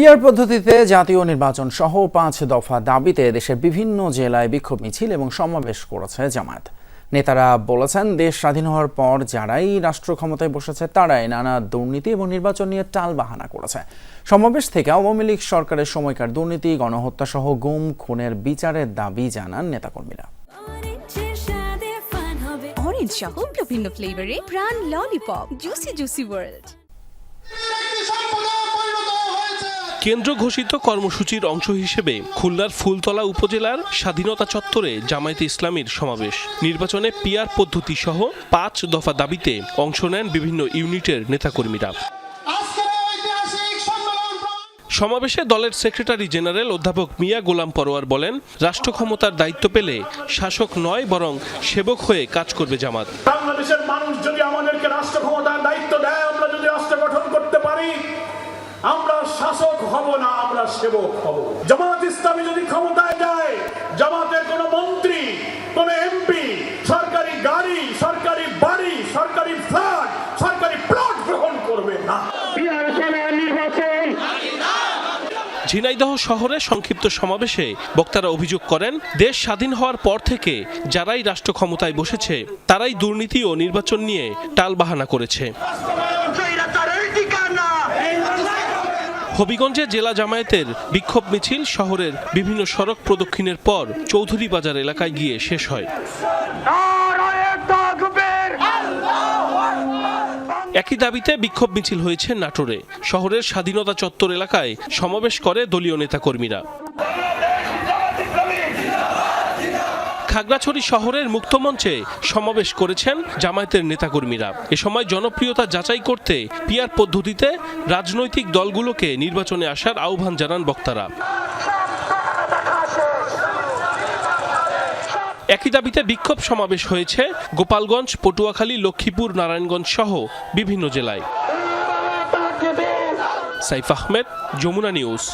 PR পদ্ধতিতে জাতীয় নির্বাচন সহ পাঁচ দফা দাবিতে দেশের বিভিন্ন জেলায় বিক্ষোভ মিছিল এবং সমাবেশ করেছে জামায়াত। নেতারা বলেছেন, দেশ স্বাধীন হওয়ার পর যারাই রাষ্ট্র ক্ষমতায় বসেছে, তারাই নানা দুর্নীতি এবং নির্বাচন নিয়ে টাল বাহানা করেছে। সমাবেশ থেকে আওয়ামী লীগ সরকারের সময়কার দুর্নীতি গণহত্যা সহ গুম, খুনের বিচারের দাবি জানান নেতাকর্মীরা। অরেঞ্জ সহ বিভিন্ন ফ্লেভারে প্রাণ ললিপপ জুসি জুসি ওয়ার্ল্ড কেন্দ্র ঘোষিত কর্মসূচির অংশ হিসেবে খুলনার ফুলতলা উপজেলার স্বাধীনতা চত্বরে জামায়াতে ইসলামীর সমাবেশ। নির্বাচনে পিআর পদ্ধতি সহ পাঁচ দফা দাবিতে অংশ নেন বিভিন্ন ইউনিটের নেতাকর্মীরা। সমাবেশে দলের সেক্রেটারি জেনারেল অধ্যাপক মিয়া গোলাম পরোয়ার বলেন, রাষ্ট্র ক্ষমতার দায়িত্ব পেলে শাসক নয়, বরং সেবক হয়ে কাজ করবে জামাত। বাংলাদেশের মানুষ যদি আমাদেরকে শাসক হব না, আমরা সেবক হব। জামাত ইসলামী যদি ক্ষমতায় যায়, জামাতের কোন মন্ত্রী, কোন এমপি, সরকারি গাড়ি, সরকারি বাড়ি, সরকারি ফ্ল্যাট, সরকারি প্লট গ্রহণ করবে না। ঝিনাইদহ শহরে সংক্ষিপ্ত সমাবেশে বক্তারা অভিযোগ করেন, দেশ স্বাধীন হওয়ার পর থেকে যারাই রাষ্ট্র ক্ষমতায় বসেছে, তারাই দুর্নীতি ও নির্বাচন নিয়ে টালবাহানা করেছে। হবিগঞ্জে জেলা জামায়াতের বিক্ষোভ মিছিল শহরের বিভিন্ন সড়ক প্রদক্ষিণের পর চৌধুরী বাজার এলাকায় গিয়ে শেষ হয়। একই দাবিতে বিক্ষোভ মিছিল হয়েছে নাটোরে। শহরের স্বাধীনতা চত্বর এলাকায় সমাবেশ করে দলীয় নেতাকর্মীরা। খাগড়াছড়ি শহরের মুক্তমঞ্চে সমাবেশ করেছেন জামায়াতের নেতাকর্মীরা। এ সময় জনপ্রিয়তা যাচাই করতে, পিয়ার পদ্ধতিতে রাজনৈতিক দলগুলোকে নির্বাচনে আসার আহ্বান জানান বক্তারা। একই দাবিতে বিক্ষোভ সমাবেশ হয়েছে গোপালগঞ্জ, পটুয়াখালী, লক্ষ্মীপুর, নারায়ণগঞ্জ সহ বিভিন্ন জেলায়। সাইফ আহমেদ, যমুনা নিউজ।